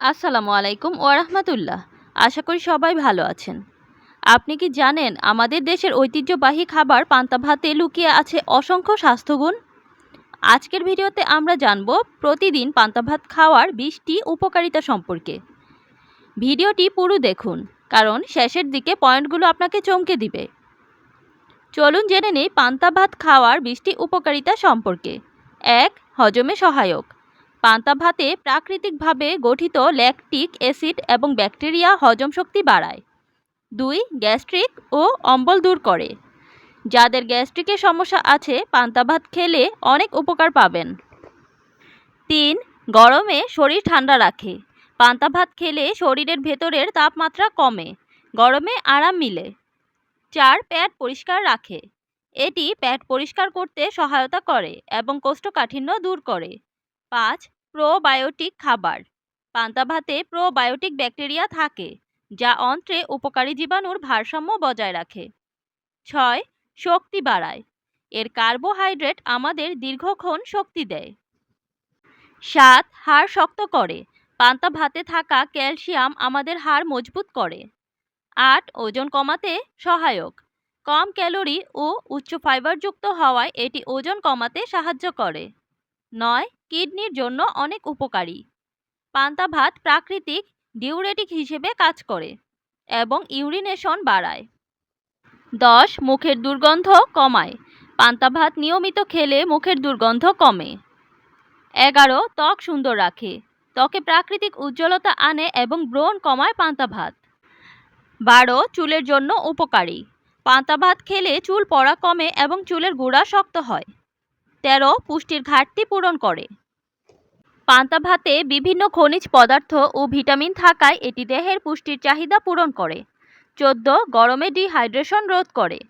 আসসালামু আলাইকুম ওরহমতুল্লাহ আশা করি সবাই ভালো আছেন। আপনি কি জানেন আমাদের দেশের ঐতিহ্যবাহী খাবার পান্তা ভাতে লুকিয়ে আছে অসংখ্য স্বাস্থ্যগুণ? আজকের ভিডিওতে আমরা জানব প্রতিদিন পান্তা ভাত খাওয়ার বিশটি উপকারিতা সম্পর্কে। ভিডিওটি পুরো দেখুন, কারণ শেষের দিকে পয়েন্টগুলো আপনাকে চমকে দিবে। চলুন জেনে নেই পান্তা ভাত খাওয়ার বিশটি উপকারিতা সম্পর্কে। এক, হজমে সহায়ক। পান্তা ভাতে প্রাকৃতিকভাবে গঠিত ল্যাকটিক অ্যাসিড এবং ব্যাকটেরিয়া হজম শক্তি বাড়ায়। দুই, গ্যাস্ট্রিক ও অম্বল দূর করে। যাদের গ্যাস্ট্রিকের সমস্যা আছে, পান্তা ভাত খেলে অনেক উপকার পাবেন। তিন, গরমে শরীর ঠান্ডা রাখে। পান্তা ভাত খেলে শরীরের ভেতরের তাপমাত্রা কমে, গরমে আরাম মিলে। চার পেট পরিষ্কার রাখে। এটি পেট পরিষ্কার করতে সহায়তা করে এবং কোষ্ঠকাঠিন্য দূর করে। পাঁচ প্রোবায়োটিক খাবার। পান্তা ভাতে প্রোবায়োটিক ব্যাকটেরিয়া থাকে, যা অন্ত্রে উপকারী জীবাণুর ভারসাম্য বজায় রাখে। ছয় শক্তি বাড়ায়, এর কার্বোহাইড্রেট আমাদের দীর্ঘক্ষণ শক্তি দেয়। সাত হাড় শক্ত করে, পান্তা ভাতে থাকা ক্যালসিয়াম আমাদের হাড় মজবুত করে। আট ওজন কমাতে সহায়ক, কম ক্যালোরি ও উচ্চ ফাইবারযুক্ত হওয়ায় এটি ওজন কমাতে সাহায্য করে। নয়, কিডনির জন্য অনেক উপকারী। পান্তা ভাত প্রাকৃতিক ডিউরেটিক হিসেবে কাজ করে এবং ইউরিনেশন বাড়ায়। দশ, মুখের দুর্গন্ধ কমায়। পান্তা ভাত নিয়মিত খেলে মুখের দুর্গন্ধ কমে। এগারো, ত্বক সুন্দর রাখে। ত্বকে প্রাকৃতিক উজ্জ্বলতা আনে এবং ব্রণ কমায় পান্তা ভাত। বারো, চুলের জন্য উপকারী। পান্তা ভাত খেলে চুল পড়া কমে এবং চুলের গোড়া শক্ত হয়। তেরো পুষ্টির ঘাটতি পূরণ করে। পান্তা ভাতে বিভিন্ন খনিজ পদার্থ ও ভিটামিন থাকায় এটি দেহের পুষ্টির চাহিদা পূরণ করে। চোদ্দ, গরমে ডিহাইড্রেশন রোধ করে।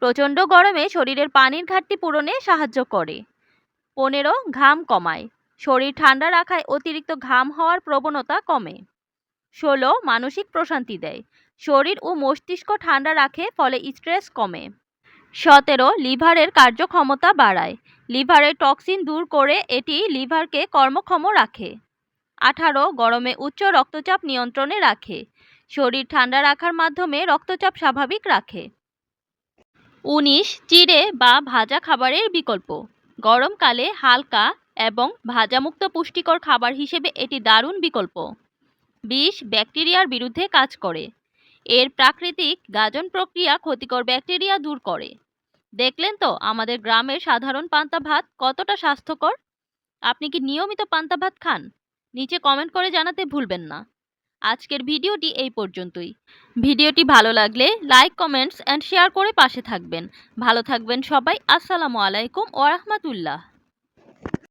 প্রচণ্ড গরমে শরীরের পানির ঘাটতি পূরণে সাহায্য করে। পনেরো, ঘাম কমায়। শরীর ঠান্ডা রাখায় অতিরিক্ত ঘাম হওয়ার প্রবণতা কমে। ষোলো, মানসিক প্রশান্তি দেয়। শরীর ও মস্তিষ্ক ঠান্ডা রাখে, ফলে স্ট্রেস কমে। সতেরো, লিভারের কার্যক্ষমতা বাড়ায়। লিভারের টক্সিন দূর করে এটি লিভারকে কর্মক্ষম রাখে। আঠারো, গরমে উচ্চ রক্তচাপ নিয়ন্ত্রণে রাখে। শরীর ঠান্ডা রাখার মাধ্যমে রক্তচাপ স্বাভাবিক রাখে। উনিশ, চিড়ে বা ভাজা খাবারের বিকল্প। গরমকালে হালকা এবং ভাজামুক্ত পুষ্টিকর খাবার হিসেবে এটি দারুণ বিকল্প। বিষ ব্যাকটেরিয়ার বিরুদ্ধে কাজ করে। এর প্রাকৃতিক গাজন প্রক্রিয়া ক্ষতিকর ব্যাকটেরিয়া দূর করে। দেখলেন তো আমাদের গ্রামের সাধারণ পান্তা ভাত কতটা স্বাস্থ্যকর? আপনি কি নিয়মিত পান্তা ভাত খান? নিচে কমেন্ট করে জানাতে ভুলবেন না। আজকের ভিডিওটি এই পর্যন্তই। ভিডিওটি ভালো লাগলে লাইক কমেন্টস অ্যান্ড শেয়ার করে পাশে থাকবেন। ভালো থাকবেন সবাই। আসসালামু আলাইকুম ওরহমতুল্লাহ